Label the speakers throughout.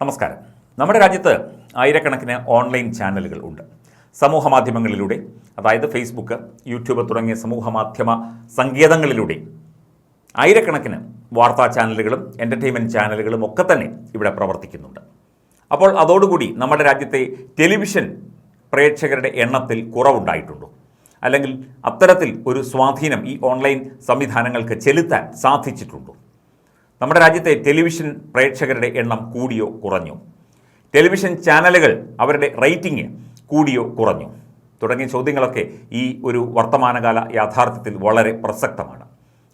Speaker 1: നമസ്കാരം. നമ്മുടെ രാജ്യത്ത് ആയിരക്കണക്കിന് ഓൺലൈൻ ചാനലുകൾ ഉണ്ട്. സമൂഹ മാധ്യമങ്ങളിലൂടെ അതായത് ഫേസ്ബുക്ക് യൂട്യൂബ് തുടങ്ങിയ സമൂഹ മാധ്യമ സങ്കേതങ്ങളിലൂടെ ആയിരക്കണക്കിന് വാർത്താ ചാനലുകളും എന്റർടൈൻമെന്റ് ചാനലുകളും ഒക്കെ തന്നെ ഇവിടെ പ്രവർത്തിക്കുന്നുണ്ട്. അപ്പോൾ അതോടുകൂടി നമ്മുടെ രാജ്യത്തെ ടെലിവിഷൻ പ്രേക്ഷകരുടെ എണ്ണത്തിൽ കുറവുണ്ടായിട്ടുണ്ടോ. അല്ലെങ്കിൽ അത്തരത്തിൽ ഒരു സ്വാധീനം ഈ ഓൺലൈൻ സംവിധാനങ്ങൾക്ക് ചെലുത്താൻ സാധിച്ചിട്ടുണ്ടോ. നമ്മുടെ രാജ്യത്തെ ടെലിവിഷൻ പ്രേക്ഷകരുടെ എണ്ണം കൂടിയോ കുറഞ്ഞോ. ടെലിവിഷൻ ചാനലുകൾ അവരുടെ റേറ്റിംഗ് കൂടിയോ കുറഞ്ഞോ. തുടങ്ങിയ ചോദ്യങ്ങളൊക്കെ ഈ ഒരു വർത്തമാനകാല യാഥാർത്ഥ്യത്തിൽ വളരെ പ്രസക്തമാണ്.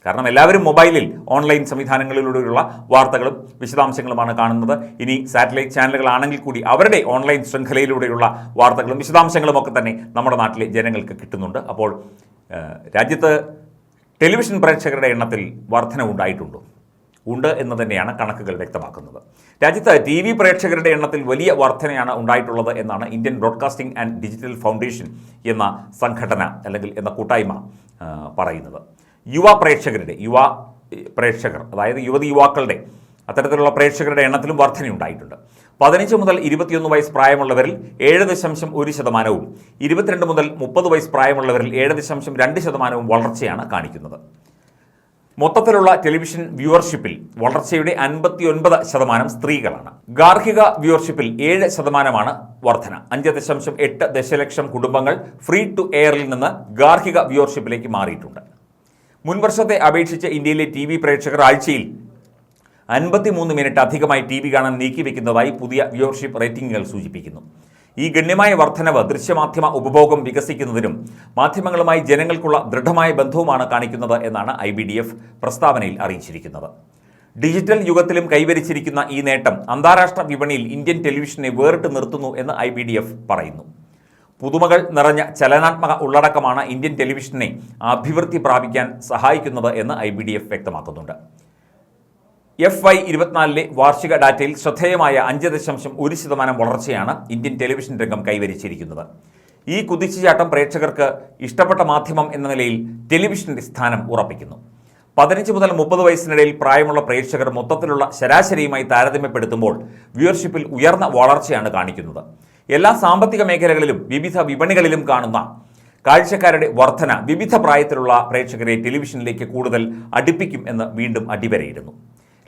Speaker 1: കാരണം എല്ലാവരും മൊബൈലിൽ ഓൺലൈൻ സംവിധാനങ്ങളിലൂടെയുള്ള വാർത്തകളും വിശദാംശങ്ങളുമാണ് കാണുന്നത്. ഇനി സാറ്റലൈറ്റ് ചാനലുകളാണെങ്കിൽ കൂടി അവരുടെ ഓൺലൈൻ ശൃംഖലയിലൂടെയുള്ള വാർത്തകളും വിശദാംശങ്ങളും ഒക്കെ തന്നെ നമ്മുടെ നാട്ടിലെ ജനങ്ങൾക്ക് കിട്ടുന്നുണ്ട്. അപ്പോൾ രാജ്യത്ത് ടെലിവിഷൻ പ്രേക്ഷകരുടെ എണ്ണത്തിൽ വർധനവുണ്ടായിട്ടുണ്ടോ? ഉണ്ട് എന്ന് തന്നെയാണ് കണക്കുകൾ വ്യക്തമാക്കുന്നത്. രാജ്യത്ത് ടി വി പ്രേക്ഷകരുടെ എണ്ണത്തിൽ വലിയ വർധനയാണ് ഉണ്ടായിട്ടുള്ളത് എന്നാണ് Indian broadcasting and digital foundation എന്ന സംഘടന അല്ലെങ്കിൽ എന്ന കൂട്ടായ്മ പറയുന്നത്. യുവ പ്രേക്ഷകരുടെ യുവ പ്രേക്ഷകർ അതായത് യുവതി യുവാക്കളുടെ അത്തരത്തിലുള്ള പ്രേക്ഷകരുടെ എണ്ണത്തിലും വർധനയുണ്ടായിട്ടുണ്ട്. പതിനഞ്ച് മുതൽ ഇരുപത്തിയൊന്ന് വയസ്സ് പ്രായമുള്ളവരിൽ ഏഴ് ദശാംശം ഒരു ശതമാനവും ഇരുപത്തിരണ്ട് മുതൽ മുപ്പത് വയസ്സ് പ്രായമുള്ളവരിൽ ഏഴ് ദശാംശം രണ്ട് ശതമാനവും വളർച്ചയാണ് കാണിക്കുന്നത്. മൊത്തത്തിലുള്ള ടെലിവിഷൻ വ്യൂവർഷിപ്പിൽ വളർച്ചയുടെ അൻപത്തി ഒൻപത് ശതമാനം സ്ത്രീകളാണ്. ഗാർഹിക വ്യൂവർഷിപ്പിൽ ഏഴ് ശതമാനമാണ് വർധന. അഞ്ച് ദശാംശം എട്ട് ദശലക്ഷം കുടുംബങ്ങൾ ഫ്രീ ടു എയറിൽ നിന്ന് ഗാർഹിക വ്യൂവർഷിപ്പിലേക്ക് മാറിയിട്ടുണ്ട്. മുൻ വർഷത്തെ അപേക്ഷിച്ച് ഇന്ത്യയിലെ ടി വി പ്രേക്ഷകർ ആഴ്ചയിൽ അൻപത്തിമൂന്ന് മിനിറ്റ് അധികമായി ടി വി കാണാൻ നീക്കിവെക്കുന്നതായി പുതിയ വ്യൂവർഷിപ്പ് റേറ്റിംഗുകൾ സൂചിപ്പിക്കുന്നു. ഈ ഗണ്യമായ വർധനവ് ദൃശ്യമാധ്യമ ഉപഭോഗം വികസിക്കുന്നതിനും മാധ്യമങ്ങളുമായി ജനങ്ങൾക്കുള്ള ദൃഢമായ ബന്ധവുമാണ് കാണിക്കുന്നത് എന്നാണ് ഐ പ്രസ്താവനയിൽ അറിയിച്ചിരിക്കുന്നത്. ഡിജിറ്റൽ യുഗത്തിലും കൈവരിച്ചിരിക്കുന്ന ഈ നേട്ടം അന്താരാഷ്ട്ര വിപണിയിൽ ഇന്ത്യൻ ടെലിവിഷനെ വേറിട്ട് നിർത്തുന്നു എന്ന് ഐ പറയുന്നു. പുതുമകൾ നിറഞ്ഞ ചലനാത്മക ഉള്ളടക്കമാണ് ഇന്ത്യൻ ടെലിവിഷനെ അഭിവൃദ്ധി പ്രാപിക്കാൻ സഹായിക്കുന്നത് എന്ന് ഐ വ്യക്തമാക്കുന്നുണ്ട്. എഫ് ഐ ഇരുപത്തിനാലിലെ വാർഷിക ഡാറ്റയിൽ ശ്രദ്ധേയമായ അഞ്ച് ദശാംശം ഒരു ശതമാനം വളർച്ചയാണ് ഇന്ത്യൻ ടെലിവിഷൻ രംഗം കൈവരിച്ചിരിക്കുന്നത്. ഈ കുതിച്ചുചാട്ടം പ്രേക്ഷകർക്ക് ഇഷ്ടപ്പെട്ട മാധ്യമം എന്ന നിലയിൽ ടെലിവിഷന്റെ സ്ഥാനം ഉറപ്പിക്കുന്നു. പതിനഞ്ച് മുതൽ മുപ്പത് വയസ്സിനിടയിൽ പ്രായമുള്ള പ്രേക്ഷകർ മൊത്തത്തിലുള്ള ശരാശരിയുമായി താരതമ്യപ്പെടുത്തുമ്പോൾ വ്യൂവർഷിപ്പിൽ ഉയർന്ന വളർച്ചയാണ് കാണിക്കുന്നത്. എല്ലാ സാമ്പത്തിക മേഖലകളിലും വിവിധ വിപണികളിലും കാണുന്ന കാഴ്ചക്കാരുടെ വർധന വിവിധ പ്രായത്തിലുള്ള പ്രേക്ഷകരെ ടെലിവിഷനിലേക്ക് കൂടുതൽ അടുപ്പിക്കും എന്ന് വീണ്ടും അടിവരയിടുന്നു.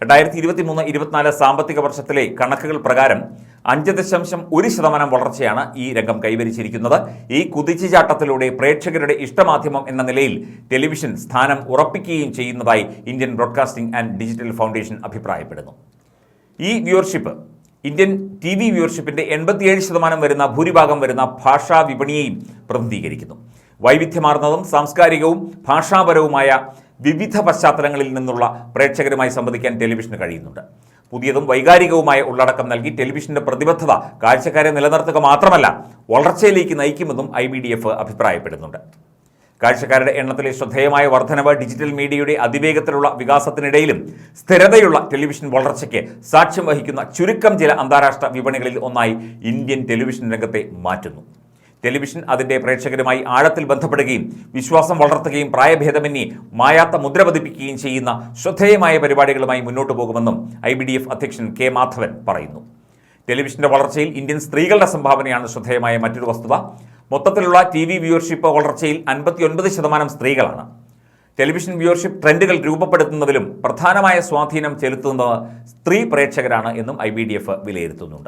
Speaker 1: രണ്ടായിരത്തി ഇരുപത്തി മൂന്ന് ഇരുപത്തിനാല് സാമ്പത്തിക വർഷത്തിലെ കണക്കുകൾ പ്രകാരം അഞ്ച് ദശാംശം ഒരു ശതമാനം വളർച്ചയാണ് ഈ രംഗം കൈവരിച്ചിരിക്കുന്നത്. ഈ കുതിച്ചുചാട്ടത്തിലൂടെ പ്രേക്ഷകരുടെ ഇഷ്ടമാധ്യമം എന്ന നിലയിൽ ടെലിവിഷൻ സ്ഥാനം ഉറപ്പിക്കുകയും ചെയ്യുന്നതായി Indian broadcasting and digital foundation അഭിപ്രായപ്പെടുന്നു. ഈ വ്യൂവർഷിപ്പ് ഇന്ത്യൻ ടി വി വ്യൂവർഷിപ്പിന്റെ എൺപത്തിയേഴ് ശതമാനം വരുന്ന ഭൂരിഭാഗം വരുന്ന ഭാഷാ വിപണിയെയും പ്രതിനിധീകരിക്കുന്നു. വൈവിധ്യമാർന്നതും സാംസ്കാരികവും ഭാഷാപരവുമായ വിവിധ പശ്ചാത്തലങ്ങളിൽ നിന്നുള്ള പ്രേക്ഷകരുമായി സംവദിക്കാൻ ടെലിവിഷന് കഴിയുന്നുണ്ട്. പുതിയതും വൈകാരികവുമായ ഉള്ളടക്കം നൽകി ടെലിവിഷന്റെ പ്രതിബദ്ധത കാഴ്ചക്കാരെ നിലനിർത്തുക മാത്രമല്ല വളർച്ചയിലേക്ക് നയിക്കുമെന്നും ഐ അഭിപ്രായപ്പെടുന്നുണ്ട്. കാഴ്ചക്കാരുടെ എണ്ണത്തിലെ ശ്രദ്ധേയമായ വർധനവ് ഡിജിറ്റൽ മീഡിയയുടെ അതിവേഗത്തിലുള്ള വികാസത്തിനിടയിലും സ്ഥിരതയുള്ള ടെലിവിഷൻ വളർച്ചയ്ക്ക് സാക്ഷ്യം വഹിക്കുന്ന ചുരുക്കം ചില അന്താരാഷ്ട്ര വിപണികളിൽ ഒന്നായി ഇന്ത്യൻ ടെലിവിഷൻ രംഗത്തെ മാറ്റുന്നു. ടെലിവിഷൻ അതിന്റെ പ്രേക്ഷകരുമായി ആഴത്തിൽ ബന്ധപ്പെടുകയും വിശ്വാസം വളർത്തുകയും പ്രായഭേദമന്യേ മായാത്ത മുദ്ര പതിപ്പിക്കുകയും ചെയ്യുന്ന ശ്രദ്ധേയമായ പരിപാടികളുമായി മുന്നോട്ടു പോകുമെന്നും ഐ അധ്യക്ഷൻ കെ മാധവൻ പറയുന്നു. ടെലിവിഷന്റെ വളർച്ചയിൽ ഇന്ത്യൻ സ്ത്രീകളുടെ സംഭാവനയാണ് ശ്രദ്ധേയമായ മറ്റൊരു വസ്തുത. മൊത്തത്തിലുള്ള ടി വി വ്യൂവർഷിപ്പ് വളർച്ചയിൽ അൻപത്തിയൊൻപത് ശതമാനം സ്ത്രീകളാണ്. ടെലിവിഷൻ വ്യൂവർഷിപ്പ് ട്രെൻഡുകൾ രൂപപ്പെടുത്തുന്നതിലും പ്രധാനമായ സ്വാധീനം ചെലുത്തുന്നത് സ്ത്രീ പ്രേക്ഷകരാണ് എന്നും ഐ വിലയിരുത്തുന്നുണ്ട്.